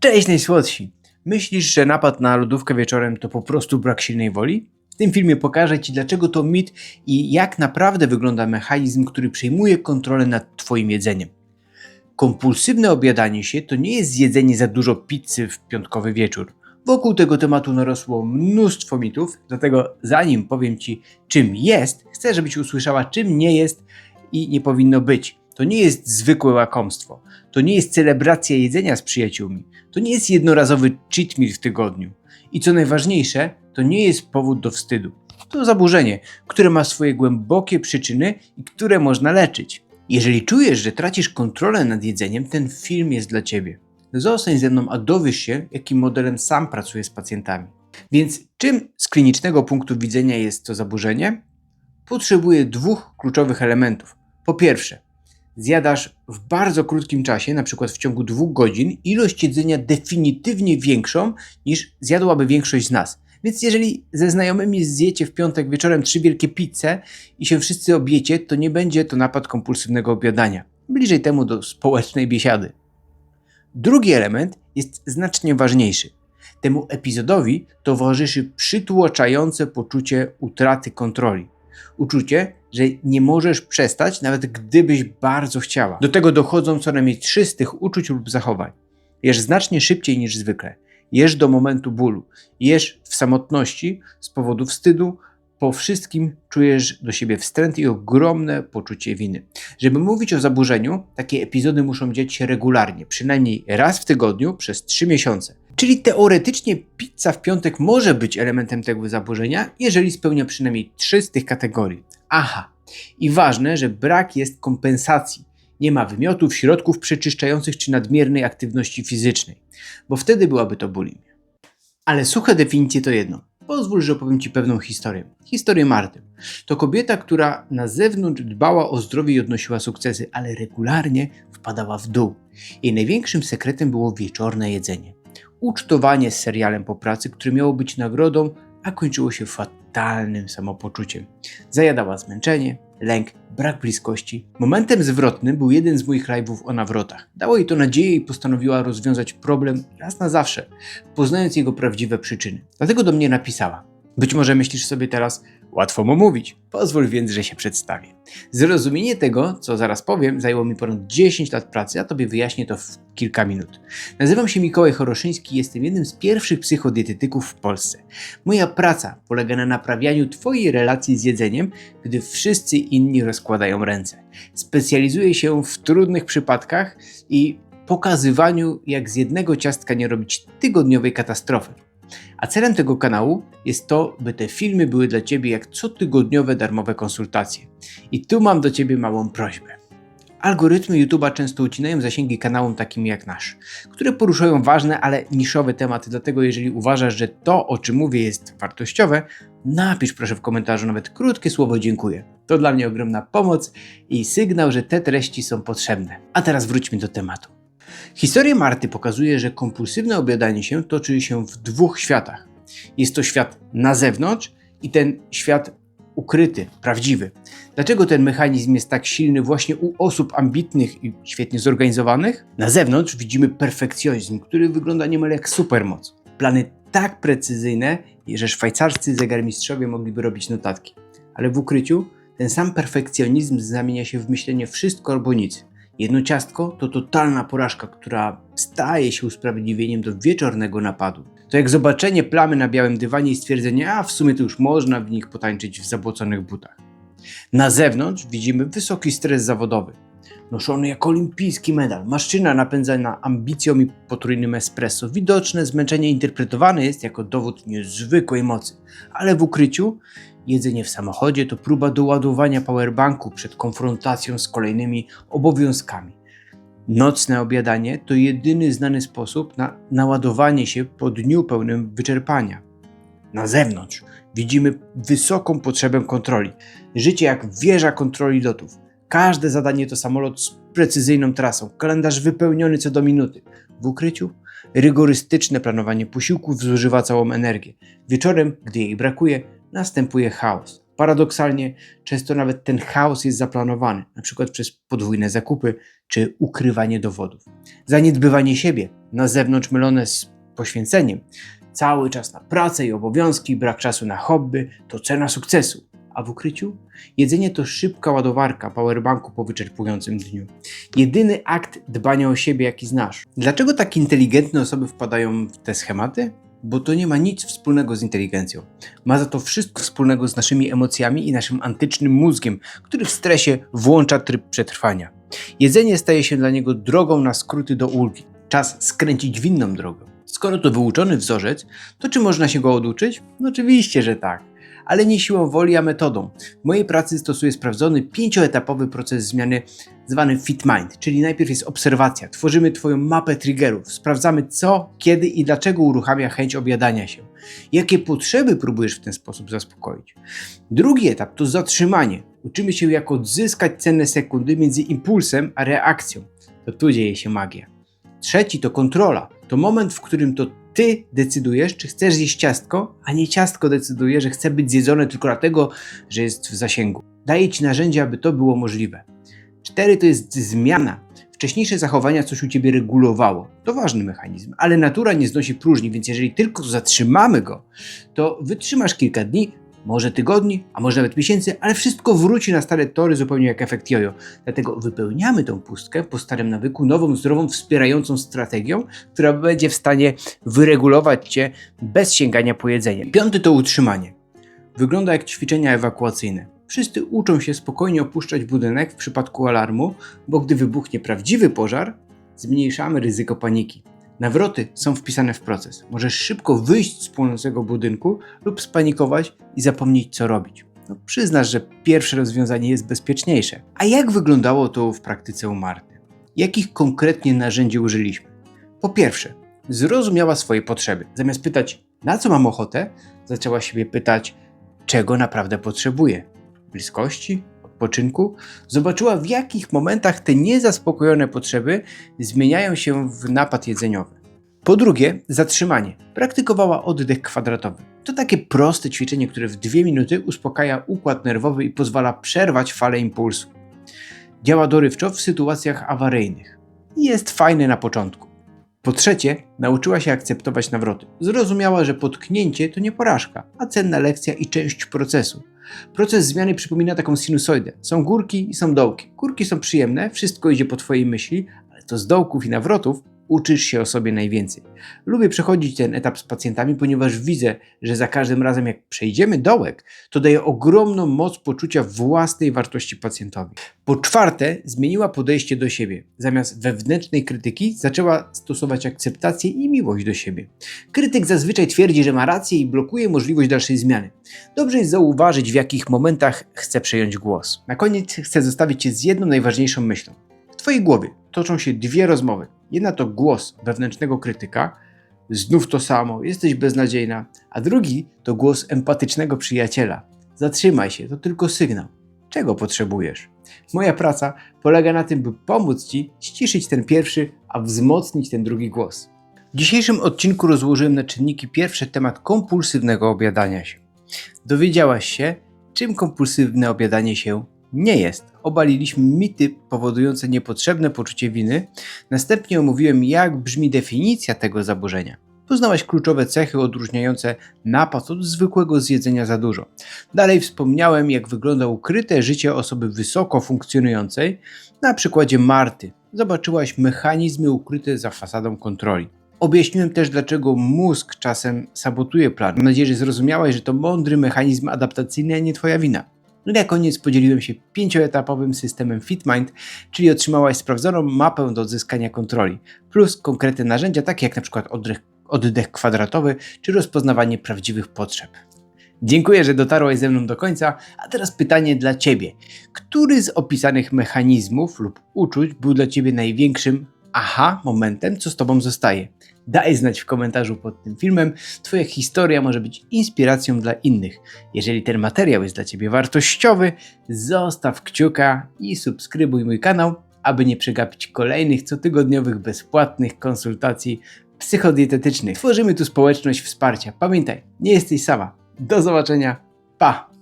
Cześć najsłodsi! Myślisz, że napad na lodówkę wieczorem to po prostu brak silnej woli? W tym filmie pokażę Ci, dlaczego to mit i jak naprawdę wygląda mechanizm, który przejmuje kontrolę nad Twoim jedzeniem. Kompulsywne obiadanie się to nie jest zjedzenie za dużo pizzy w piątkowy wieczór. Wokół tego tematu narosło mnóstwo mitów, dlatego zanim powiem Ci, czym jest, chcę, żebyś usłyszała, czym nie jest i nie powinno być. To nie jest zwykłe łakomstwo. To nie jest celebracja jedzenia z przyjaciółmi. To nie jest jednorazowy cheat meal w tygodniu. I co najważniejsze, to nie jest powód do wstydu. To zaburzenie, które ma swoje głębokie przyczyny i które można leczyć. Jeżeli czujesz, że tracisz kontrolę nad jedzeniem, ten film jest dla Ciebie. Zostań ze mną, a dowiesz się, jakim modelem sam pracuję z pacjentami. Więc czym z klinicznego punktu widzenia jest to zaburzenie? Potrzebuje dwóch kluczowych elementów. Po pierwsze, zjadasz w bardzo krótkim czasie, na przykład w ciągu dwóch godzin, ilość jedzenia definitywnie większą niż zjadłaby większość z nas. Więc jeżeli ze znajomymi zjecie w piątek wieczorem trzy wielkie pizze i się wszyscy objecie, to nie będzie to napad kompulsywnego obiadania. Bliżej temu do społecznej biesiady. Drugi element jest znacznie ważniejszy. Temu epizodowi towarzyszy przytłoczające poczucie utraty kontroli. Uczucie, że nie możesz przestać, nawet gdybyś bardzo chciała. Do tego dochodzą co najmniej trzy z tych uczuć lub zachowań. Jesz znacznie szybciej niż zwykle. Jesz do momentu bólu. Jesz w samotności z powodu wstydu. Po wszystkim czujesz do siebie wstręt i ogromne poczucie winy. Żeby mówić o zaburzeniu, takie epizody muszą dziać się regularnie, przynajmniej raz w tygodniu przez 3 miesiące. Czyli teoretycznie pizza w piątek może być elementem tego zaburzenia, jeżeli spełnia przynajmniej trzy z tych kategorii. Aha, i ważne, że brak jest kompensacji. Nie ma wymiotów, środków przeczyszczających czy nadmiernej aktywności fizycznej, bo wtedy byłaby to bulimia. Ale suche definicje to jedno. Pozwól, że opowiem Ci pewną historię. Historię Marty. To kobieta, która na zewnątrz dbała o zdrowie i odnosiła sukcesy, ale regularnie wpadała w dół. Jej największym sekretem było wieczorne jedzenie. Ucztowanie z serialem po pracy, które miało być nagrodą, a kończyło się fatalnym samopoczuciem. Zajadała zmęczenie, lęk, brak bliskości. Momentem zwrotnym był jeden z moich live'ów o nawrotach. Dało jej to nadzieję i postanowiła rozwiązać problem raz na zawsze, poznając jego prawdziwe przyczyny. Dlatego do mnie napisała. Być może myślisz sobie teraz, łatwo mu mówić. Pozwól więc, że się przedstawię. Zrozumienie tego, co zaraz powiem, zajęło mi ponad 10 lat pracy, a tobie wyjaśnię to w kilka minut. Nazywam się Mikołaj Choroszyński i jestem jednym z pierwszych psychodietetyków w Polsce. Moja praca polega na naprawianiu Twojej relacji z jedzeniem, gdy wszyscy inni rozkładają ręce. Specjalizuję się w trudnych przypadkach i pokazywaniu, jak z jednego ciastka nie robić tygodniowej katastrofy. A celem tego kanału jest to, by te filmy były dla Ciebie jak cotygodniowe darmowe konsultacje. I tu mam do Ciebie małą prośbę. Algorytmy YouTube'a często ucinają zasięgi kanałom takim jak nasz, które poruszają ważne, ale niszowe tematy. Dlatego, jeżeli uważasz, że to, o czym mówię, jest wartościowe, napisz proszę w komentarzu nawet krótkie słowo dziękuję. To dla mnie ogromna pomoc i sygnał, że te treści są potrzebne. A teraz wróćmy do tematu. Historia Marty pokazuje, że kompulsywne obiadanie się toczy się w dwóch światach. Jest to świat na zewnątrz i ten świat ukryty, prawdziwy. Dlaczego ten mechanizm jest tak silny właśnie u osób ambitnych i świetnie zorganizowanych? Na zewnątrz widzimy perfekcjonizm, który wygląda niemal jak supermoc. Plany tak precyzyjne, że szwajcarscy zegarmistrzowie mogliby robić notatki. Ale w ukryciu ten sam perfekcjonizm zamienia się w myślenie wszystko albo nic. Jedno ciastko to totalna porażka, która staje się usprawiedliwieniem do wieczornego napadu. To jak zobaczenie plamy na białym dywanie i stwierdzenie, a w sumie to już można w nich potańczyć w zabłoconych butach. Na zewnątrz widzimy wysoki stres zawodowy, noszony jako olimpijski medal, maszczyna napędzana ambicją i potrójnym espresso. Widoczne zmęczenie interpretowane jest jako dowód niezwykłej mocy, ale w ukryciu jedzenie w samochodzie to próba doładowania powerbanku przed konfrontacją z kolejnymi obowiązkami. Nocne obiadanie to jedyny znany sposób na naładowanie się po dniu pełnym wyczerpania. Na zewnątrz widzimy wysoką potrzebę kontroli. Życie jak wieża kontroli lotów. Każde zadanie to samolot z precyzyjną trasą, kalendarz wypełniony co do minuty. W ukryciu rygorystyczne planowanie posiłków zużywa całą energię. Wieczorem, gdy jej brakuje, następuje chaos. Paradoksalnie, często nawet ten chaos jest zaplanowany, przykład przez podwójne zakupy czy ukrywanie dowodów. Zaniedbywanie siebie, na zewnątrz mylone z poświęceniem, cały czas na pracę i obowiązki, brak czasu na hobby to cena sukcesu. A w ukryciu? Jedzenie to szybka ładowarka powerbanku po wyczerpującym dniu. Jedyny akt dbania o siebie, jaki znasz. Dlaczego tak inteligentne osoby wpadają w te schematy? Bo to nie ma nic wspólnego z inteligencją. Ma za to wszystko wspólnego z naszymi emocjami i naszym antycznym mózgiem, który w stresie włącza tryb przetrwania. Jedzenie staje się dla niego drogą na skróty do ulgi. Czas skręcić w inną drogę. Skoro to wyuczony wzorzec, to czy można się go oduczyć? No oczywiście, że tak. Ale nie siłą woli, a metodą. W mojej pracy stosuję sprawdzony pięcioetapowy proces zmiany zwany Fit Mind, czyli najpierw jest obserwacja, tworzymy Twoją mapę triggerów, sprawdzamy co, kiedy i dlaczego uruchamia chęć objadania się, jakie potrzeby próbujesz w ten sposób zaspokoić. Drugi etap to zatrzymanie. Uczymy się jak odzyskać cenne sekundy między impulsem a reakcją. To tu dzieje się magia. Trzeci to kontrola. To moment, w którym to ty decydujesz, czy chcesz zjeść ciastko, a nie ciastko decyduje, że chce być zjedzone tylko dlatego, że jest w zasięgu. Daje ci narzędzia, aby to było możliwe. Cztery to jest zmiana. Wcześniejsze zachowania coś u ciebie regulowało. To ważny mechanizm, ale natura nie znosi próżni, więc jeżeli tylko zatrzymamy go, to wytrzymasz kilka dni, może tygodni, a może nawet miesięcy, ale wszystko wróci na stare tory zupełnie jak efekt jojo. Dlatego wypełniamy tą pustkę po starym nawyku nową, zdrową, wspierającą strategią, która będzie w stanie wyregulować cię bez sięgania po jedzenie. Piąty to utrzymanie. Wygląda jak ćwiczenia ewakuacyjne. Wszyscy uczą się spokojnie opuszczać budynek w przypadku alarmu, bo gdy wybuchnie prawdziwy pożar, zmniejszamy ryzyko paniki. Nawroty są wpisane w proces. Możesz szybko wyjść z płonącego budynku lub spanikować i zapomnieć, co robić. No, przyznasz, że pierwsze rozwiązanie jest bezpieczniejsze. A jak wyglądało to w praktyce u Marty? Jakich konkretnie narzędzi użyliśmy? Po pierwsze, zrozumiała swoje potrzeby. Zamiast pytać, na co mam ochotę, zaczęła siebie pytać, czego naprawdę potrzebuje. Bliskości, odpoczynku, zobaczyła w jakich momentach te niezaspokojone potrzeby zmieniają się w napad jedzeniowy. Po drugie, zatrzymanie. Praktykowała oddech kwadratowy. To takie proste ćwiczenie, które w dwie minuty uspokaja układ nerwowy i pozwala przerwać falę impulsu. Działa dorywczo w sytuacjach awaryjnych. Jest fajne na początku. Po trzecie, nauczyła się akceptować nawroty. Zrozumiała, że potknięcie to nie porażka, a cenna lekcja i część procesu. Proces zmiany przypomina taką sinusoidę. Są górki i są dołki. Górki są przyjemne, wszystko idzie po Twojej myśli, ale to z dołków i nawrotów uczysz się o sobie najwięcej. Lubię przechodzić ten etap z pacjentami, ponieważ widzę, że za każdym razem jak przejdziemy dołek, to daje ogromną moc poczucia własnej wartości pacjentowi. Po czwarte, zmieniła podejście do siebie. Zamiast wewnętrznej krytyki zaczęła stosować akceptację i miłość do siebie. Krytyk zazwyczaj twierdzi, że ma rację i blokuje możliwość dalszej zmiany. Dobrze jest zauważyć, w jakich momentach chce przejąć głos. Na koniec chcę zostawić Cię z jedną najważniejszą myślą. W Twojej głowie toczą się dwie rozmowy. Jedna to głos wewnętrznego krytyka, znów to samo, jesteś beznadziejna, a drugi to głos empatycznego przyjaciela. Zatrzymaj się, to tylko sygnał. Czego potrzebujesz? Moja praca polega na tym, by pomóc Ci ściszyć ten pierwszy, a wzmocnić ten drugi głos. W dzisiejszym odcinku rozłożyłem na czynniki pierwsze temat kompulsywnego obiadania się. Dowiedziałaś się, czym kompulsywne obiadanie się nie jest. Obaliliśmy mity powodujące niepotrzebne poczucie winy. Następnie omówiłem, jak brzmi definicja tego zaburzenia. Poznałaś kluczowe cechy odróżniające napad od zwykłego zjedzenia za dużo. Dalej wspomniałem, jak wygląda ukryte życie osoby wysoko funkcjonującej. Na przykładzie Marty zobaczyłaś mechanizmy ukryte za fasadą kontroli. Objaśniłem też, dlaczego mózg czasem sabotuje plan. Mam nadzieję, że zrozumiałaś, że to mądry mechanizm adaptacyjny, a nie Twoja wina. No na koniec podzieliłem się pięcioetapowym systemem FitMind, czyli otrzymałaś sprawdzoną mapę do odzyskania kontroli, plus konkretne narzędzia takie jak przykład oddech, oddech kwadratowy czy rozpoznawanie prawdziwych potrzeb. Dziękuję, że dotarłeś ze mną do końca, a teraz pytanie dla Ciebie. Który z opisanych mechanizmów lub uczuć był dla Ciebie największym aha momentem, co z Tobą zostaje? Daj znać w komentarzu pod tym filmem. Twoja historia może być inspiracją dla innych. Jeżeli ten materiał jest dla Ciebie wartościowy, zostaw kciuka i subskrybuj mój kanał, aby nie przegapić kolejnych cotygodniowych bezpłatnych konsultacji psychodietetycznych. Tworzymy tu społeczność wsparcia. Pamiętaj, nie jesteś sama. Do zobaczenia. Pa!